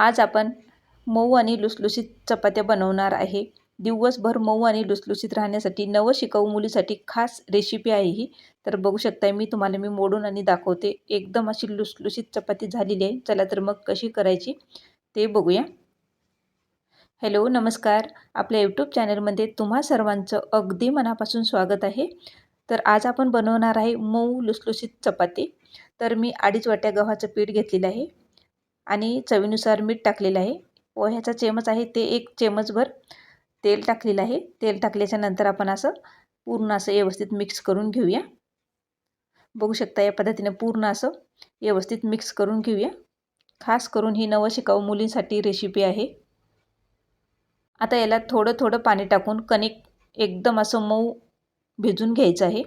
आज आपण मऊ आणि लुसलुशीत चपात्या बनवणार आहे. दिवसभर मऊ आणि लुसलुसीत राहण्यासाठी नवं शिकाऊ मुलीसाठी खास रेसिपी आहे ही. तर बघू शकताय मी तुम्हाला मी मोडून आणि दाखवते. एकदम अशी लुसलुशीत चपाती झालेली आहे. चला तर मग कशी करायची ते बघूया. हॅलो नमस्कार. आपल्या यूट्यूब चॅनलमध्ये तुम्हा सर्वांचं अगदी मनापासून स्वागत आहे. तर आज आपण बनवणार आहे मऊ लुसलुशीत चपाती. तर मी अडीच वाट्या गव्हाचं पीठ घेतलेलं आहे. आणि चवीनुसार मीठ टाकलेलं आहे. पोह्याचा चेमच आहे ते एक चेमचभर तेल टाकलेलं आहे. तेल टाकल्याच्या नंतर आपण असं पूर्ण असं व्यवस्थित मिक्स करून घेऊया. बघू शकता या पद्धतीने पूर्ण असं व्यवस्थित मिक्स करून घेऊया. खास करून ही नवं शिकाऊ मुलींसाठी रेसिपी आहे. आता याला थोडं थोडं पाणी टाकून कणिक एकदम असं मऊ भिजून घ्यायचं आहे.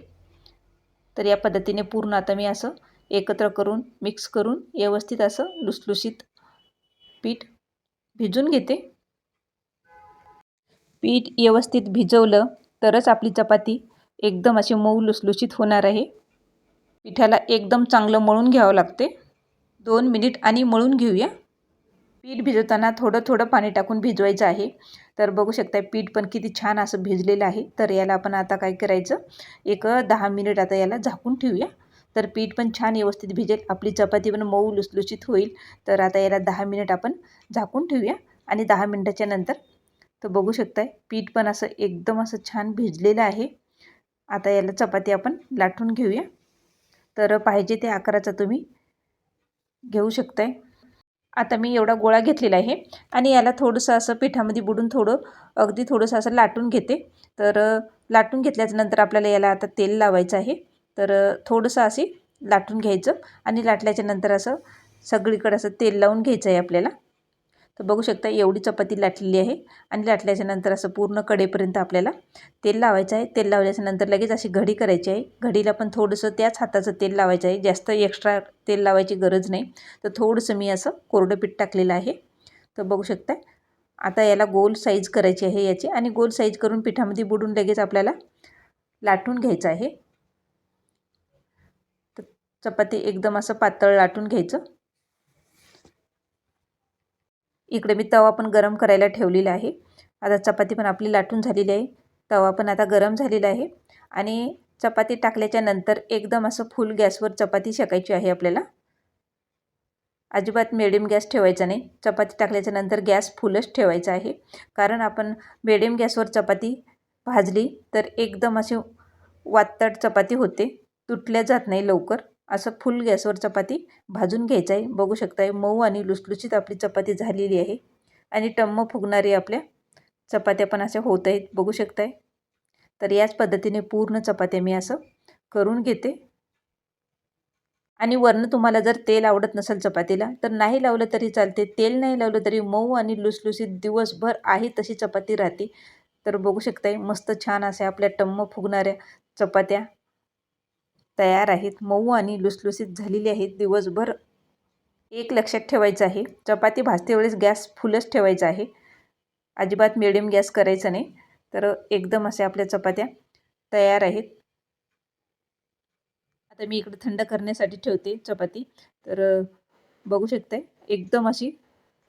तर या पद्धतीने पूर्ण आता मी असं एकत्र करून मिक्स करून व्यवस्थित असं लुसलुशीत पीठ भिजून घेते. पीठ व्यवस्थित भिजवलं तरच आपली चपाती एकदम अशी मऊ लुसलुशीत होणार आहे. पिठाला एकदम चांगलं मळून घ्यावं लागते. दोन मिनिट आणि मळून घेऊया. पीठ भिजवताना थोडं थोडं पाणी टाकून भिजवायचं आहे. तर बघू शकता पीठ पण किती छान असं भिजलेलं आहे. तर याला आपण आता काय करायचं? एक दहा मिनिट आता याला झाकून ठेवूया. तर पीठ पण छान व्यवस्थित भिजेल. आपली चपाती पण मऊ लुसलुशीत होईल. तर आता याला दहा मिनिट आपण झाकून ठेवूया. आणि दहा मिनटाच्या नंतर तर बघू शकताय पीठ पण असं एकदम असं छान भिजलेलं आहे. आता याला चपाती आपण लाटून घेऊया. तर पाहिजे ते आकाराचा तुम्ही घेऊ शकताय. आता मी एवढा गोळा घेतलेला आहे. आणि याला थोडंसं असं पिठामध्ये बुडून थोडं अगदी थोडंसं असं लाटून घेते. तर लाटून घेतल्याच्यानंतर आपल्याला याला आता तेल लावायचं आहे. तर थोडंसं अशी लाटून घ्यायचं आणि लाटल्याच्या नंतर असं सगळीकडे असं तेल लावून घ्यायचं आहे आपल्याला. तर बघू शकता एवढी चपाती लाटलेली आहे आणि लाटल्याच्या नंतर असं पूर्ण कडेपर्यंत आपल्याला तेल लावायचं आहे. तेल लावल्याच्या नंतर लगेच अशी घडी करायची आहे. घडीला पण थोडंसं त्याच हाताचं तेल लावायचं आहे. जास्त एक्स्ट्रा तेल लावायची गरज नाही. तर थोडंसं मी असं कोरडं पीठ टाकलेलं आहे. तर बघू शकता आता याला गोल साईज करायची आहे याची आणि गोल साईज करून पिठामध्ये बुडून लगेच आपल्याला लाटून घ्यायचं आहे. चपाती एकदम असं पातळ लाटून घ्यायचं. इकडे मी तवा पण गरम करायला ठेवलेला आहे. आता चपाती पण आपली लाटून झालेली आहे. तवा पण आता गरम झालेला आहे. आणि चपाती टाकल्याच्या नंतर एकदम असं फुल गॅसवर चपाती शेकायची आहे आपल्याला. अजिबात मिडियम गॅस ठेवायचा नाही. चपाती टाकल्याच्या नंतर गॅस फुलच ठेवायचा आहे. कारण आपण मिडियम गॅसवर चपाती भाजली तर एकदम अशी वातड चपाती होते. तुटल्या जात नाही लवकर. असं फुल गॅसवर चपाती भाजून घ्यायचं आहे. बघू शकताय मऊ आणि लुसलुशीत आपली चपाती झालेली आहे. आणि टम्म फुगणारी आपल्या चपात्या पण अशा होत आहेत. बघू शकताय. तर याच पद्धतीने पूर्ण चपात्या मी असं करून घेते. आणि वरनं तुम्हाला जर तेल आवडत नसेल चपातीला तर नाही लावलं तरी चालते. तेल नाही लावलं तरी मऊ आणि लुसलुसीत दिवसभर आहे तशी चपाती राहते. तर बघू शकताय मस्त छान असे आपल्या टम्म फुगणाऱ्या चपात्या तयार आहेत मऊ आणि लुसलुसीत झालेली आहेत. दिवसभर एक लक्षात ठेवायचं आहे चपाती भाजते वेळेस गॅस फुलच ठेवायचा आहे. अजिबात मिडियम गॅस करायचं नाही. तर एकदम अशा आपल्या चपात्या तयार आहेत. आता मी इकडे थंड करण्यासाठी ठेवते चपाती. तर बघू शकते एकदम अशी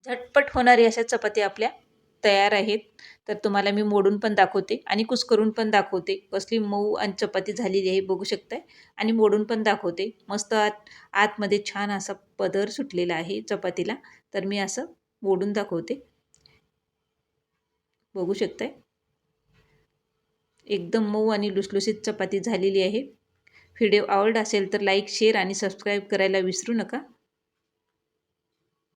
झटपट होणारी अशा चपाती आपल्या तयार आहेत तर तुम्हाला मी मोडून पण दाखवते आणि कुस्करून पण दाखवते. कसली मऊ आणि चपाती झालेली आहे बघू शकताय. आणि मोडून पण दाखवते. मस्त आत आतमध्ये छान असा पदर सुटलेला आहे चपातीला. तर मी असं मोडून दाखवते. बघू शकताय. एकदम मऊ आणि लुसलुसीत चपाती झालेली आहे. व्हिडिओ आवड असेल तर लाईक शेअर आणि सबस्क्राईब करायला विसरू नका.